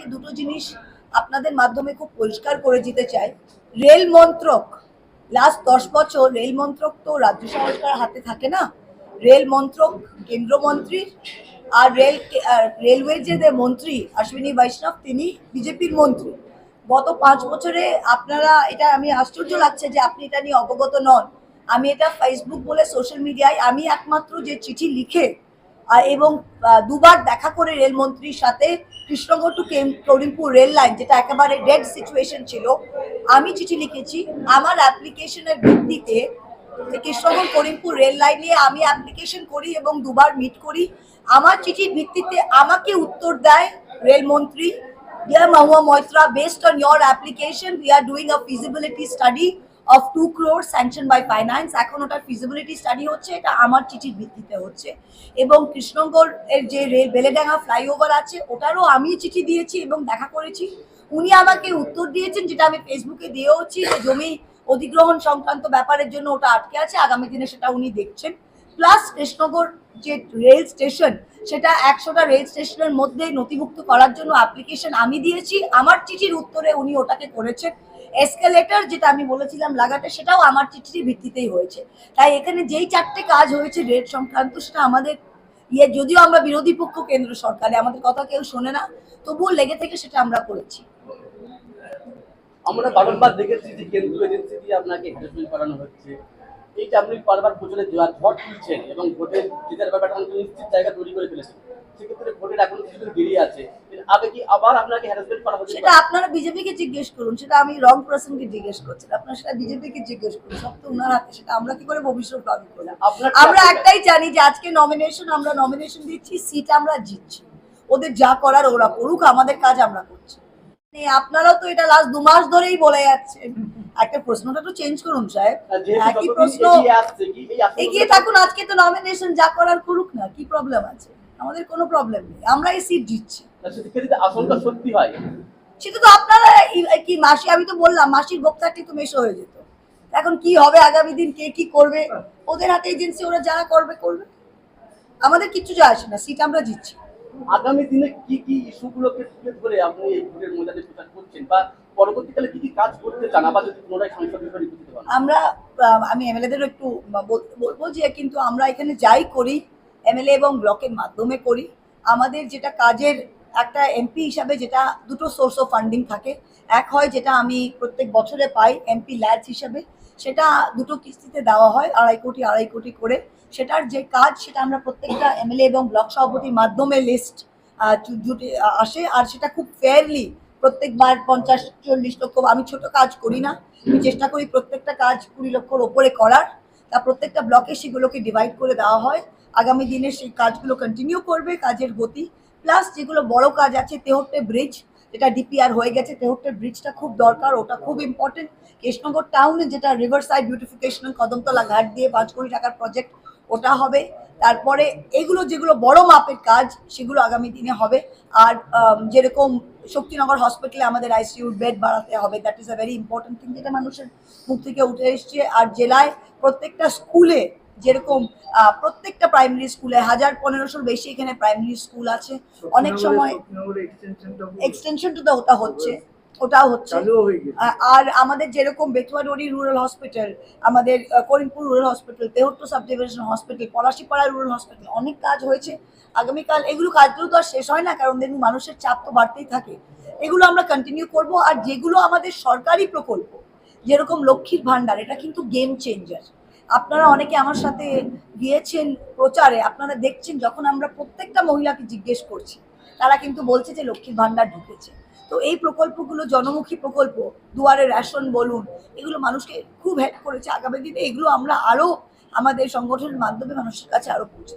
আপনাদেরকে দুটো জিনিস আপনাদের মাধ্যমে খুব পরিষ্কার করে দিতে চাই। রেল মন্ত্রক লাস্ট দশ বছর রেল মন্ত্রক তো রাজ্য সরকার হাতে থাকে না। রেল মন্ত্রক কেন্দ্রমন্ত্রীর আর রেল রেলওয়ে যে মন্ত্রী অশ্বিনী বৈষ্ণব, তিনি বিজেপির মন্ত্রী। গত পাঁচ বছরে আপনারা, এটা আমি আশ্চর্য লাগছে যে আপনি এটা নিয়ে অবগত নন। আমি এটা ফেসবুক বলে সোশ্যাল মিডিয়ায় আমি একমাত্র যে চিঠি লিখে এবং দুবার দেখা করে রেলমন্ত্রীর সাথে Krishnagarh to Karimpur rail line যেটা একেবারে ডেড সিচুয়েশন ছিল আমি চিঠি লিখেছি আমার অ্যাপ্লিকেশনের ভিত্তিতে কৃষ্ণগড় করিমপুর রেল লাইনে আমি অ্যাপ্লিকেশন করি এবং দুবার মিট করি। আমার চিঠির ভিত্তিতে আমাকে উত্তর দেয় রেলমন্ত্রী Dear Mahua Moitra, based on your application, we are doing a feasibility study of 2 crores sanctioned by finance. এখন ওটার ফিজিবিলিটি স্টাডি হচ্ছে, এটা আমার চিঠির ভিত্তিতে হচ্ছে। এবং কৃষ্ণগড় এর যে রেল বেলেডাঙ্গা ফ্লাইওভার আছে, ওটারও আমি চিঠি দিয়েছি এবং দেখা করেছি। উনি আমাকে উত্তর দিয়েছেন, যেটা আমি ফেসবুকে দিয়েওছি যে জমি অধিগ্রহণ সংক্রান্ত ব্যাপারের জন্য ওটা আটকে আছে, আগামী দিনে সেটা উনি দেখছেন। প্লাস কৃষ্ণগড় যে রেল স্টেশন সেটা একশোটা রেল স্টেশনের মধ্যে নথিভুক্ত করার জন্য অ্যাপ্লিকেশন আমি দিয়েছি। আমার চিঠির উত্তরে উনি ওটাকে করেছেন। এসকেলেটর যেটা আমি বলেছিলাম লাগাতে, সেটাও আমার চিঠির ভিত্তিতেই হয়েছে। তাই এখানে যেই চারটে কাজ হয়েছে রেট সংক্রান্ত, সেটা আমাদের ইয়ে যদিও আমরা বিরোধী পক্ষ, কেন্দ্র সরকারে, আমাদের কথা কেউ শোনে না, তবুও লেগে থেকে সেটা আমরা করেছি। আমরা বারংবার দেখেছি যে কেন্দ্রীয় এজেন্সি দিয়ে আপনাকে হ্যারাসমেন্ট করানো হচ্ছে। এইটা আপনি বারবার প্রচারে ঝড় তুলছেন এবং জেতার ব্যাপারটা কিন্তু নিশ্চিত জায়গা তৈরি করে ফেলেছেন। সেক্ষেত্রে ভোটের এখনও কিছুদিন দেরি আছে। আগে কি আবার আপনাকে হ্যারাসমেন্ট করা হচ্ছে সেটা আপনারা বিজেপিকে জিজ্ঞেস করুন সেটা আমি রং পার্সনকে জিজ্ঞেস করছি। আপনারা সেটা বিজেপিকে জিজ্ঞেস করুন সব তো ওনার হাতে সেটা আমরা কি করে ভবিষ্যৎবাণী করলাম আপনার আমরা একটাই জানি যে আজকে নমিনেশন আমরা নমিনেশন দিচ্ছি সিট আমরা জিতছি। ওদের যা করার ওরা করুক আমাদের কাজ আমরা করছি। মানে আপনারাও তো এটা লাস্ট দু মাস ধরেই বলে যাচ্ছেন। একটা প্রশ্নটা তো চেঞ্জ করুন সাহেব। একই প্রশ্ন এগিয়ে থাকুন আজকে তো নমিনেশন যা করার করুক না কি প্রবলেম আছে? আমাদের কোনো প্রবলেম নেই আমরা এই সিট জিতছি। সত্যি হয়? সেটা তো আপনারা কি মাসি আমি তো বললাম মাসির গোপ থাকলে তো মেশো হয়ে যেত। এখন কি হবে আগামী দিন কে কি করবে? ওদের হাতে এজেন্সি ওরা যারা করবে করবে। আমাদের কিচ্ছু যায় আসে না সিট আমরা জিতছি। আগামী দিনে কি কি ইস্যুগুলোকে তুলে ধরে আপনি এই ভোটের ময়দানে প্রচার করছেন বা পরবর্তীকালে কি কি কাজ করতে চান? আবার যদি পুনরায় সংসদ পারেন। আমরা আমি এমএলএদেরও একটু বলব যে কিন্তু আমরা এখানে যাই করি, এমএলএ এবং ব্লকের মাধ্যমে করি। আমাদের যেটা কাজের একটা এমপি হিসাবে যেটা দুটো সোর্স অফ ফান্ডিং থাকে। এক হয় যেটা আমি প্রত্যেক বছরে পাই এমপি ল্যাডস হিসাবে। সেটা দুটো কিস্তিতে দেওয়া হয়, আড়াই কোটি আড়াই কোটি করে। সেটার যে কাজ, সেটা আমরা প্রত্যেকটা এমএলএ এবং ব্লক সভাপতির মাধ্যমে লিস্ট জুটে আসে। আর সেটা খুব ফেয়ারলি প্রত্যেকবার পঞ্চাশ, চল্লিশ লক্ষ, আমি ছোট কাজ করি না। আমি চেষ্টা করি প্রত্যেকটা কাজ কুড়ি লক্ষর ওপরে করার। তা প্রত্যেকটা ব্লকে সেগুলোকে ডিভাইড করে দেওয়া হয়। আগামী দিনে সেই কাজগুলো কন্টিনিউ করবে কাজের গতি। প্লাস যেগুলো বড় কাজ আছে, তেহট্টে ব্রিজ যেটা ডিপিআর হয়ে গেছে তেহট্টে ব্রিজটা খুব দরকার, ওটা খুব ইম্পর্টেন্ট কৃষ্ণগড় টাউনে যেটা রিভার সাইড বিউটিফিকেশন কদমতলা ঘাট দিয়ে পাঁচ কোটি টাকার প্রজেক্ট ওটা হবে। তারপরে এগুলো যেগুলো বড় মাপের কাজ, সেগুলো আগামী দিনে হবে। আর যেরকম শক্তিনগর হসপিটালে আমাদের আইসিইউ বেড বাড়াতে হবে that is a very important thing যেটা মানুষের মুখ থেকে উঠে এসছে। আর জেলায় প্রত্যেকটা স্কুলে যেরকম প্রত্যেকটা প্রাইমারি স্কুলে হাজার পনেরোশোর বেশি এখানে প্রাইমারি স্কুল আছে। অনেক সময় এক্সটেনশন টু ওটা হচ্ছে ওটাও হচ্ছে। আর আমাদের যেরকম বেতুয়া বেতুয়াডি রুরাল হসপিটাল আমাদের Karimpur rural hospital Tehatta sub division hospital Palashipara rural hospital অনেক কাজ হয়েছে। আগামীকাল এগুলো কাজগুলো তো আর শেষ হয় না কারণ দেখুন মানুষের চাপ তো বাড়তেই থাকে। এগুলো আমরা কন্টিনিউ করব আর যেগুলো আমাদের সরকারি প্রকল্প যেরকম লক্ষ্মীর ভাণ্ডার এটা কিন্তু গেম চেঞ্জার আপনারা অনেকে আমার সাথে গিয়েছেন প্রচারে, আপনারা দেখছেন যখন আমরা প্রত্যেকটা মহিলাকে জিজ্ঞেস করছি, তারা কিন্তু বলছে যে লক্ষ্মীর ভাণ্ডার ঢুকেছে তো এই প্রকল্পগুলো, জনমুখী প্রকল্প, দুয়ারে রেশন বলুন, এগুলো মানুষকে খুব হেল্প করেছে আগামী দিনে এগুলো আমরা আরও আমাদের সংগঠনের মাধ্যমে মানুষের কাছে আরও পৌঁছে।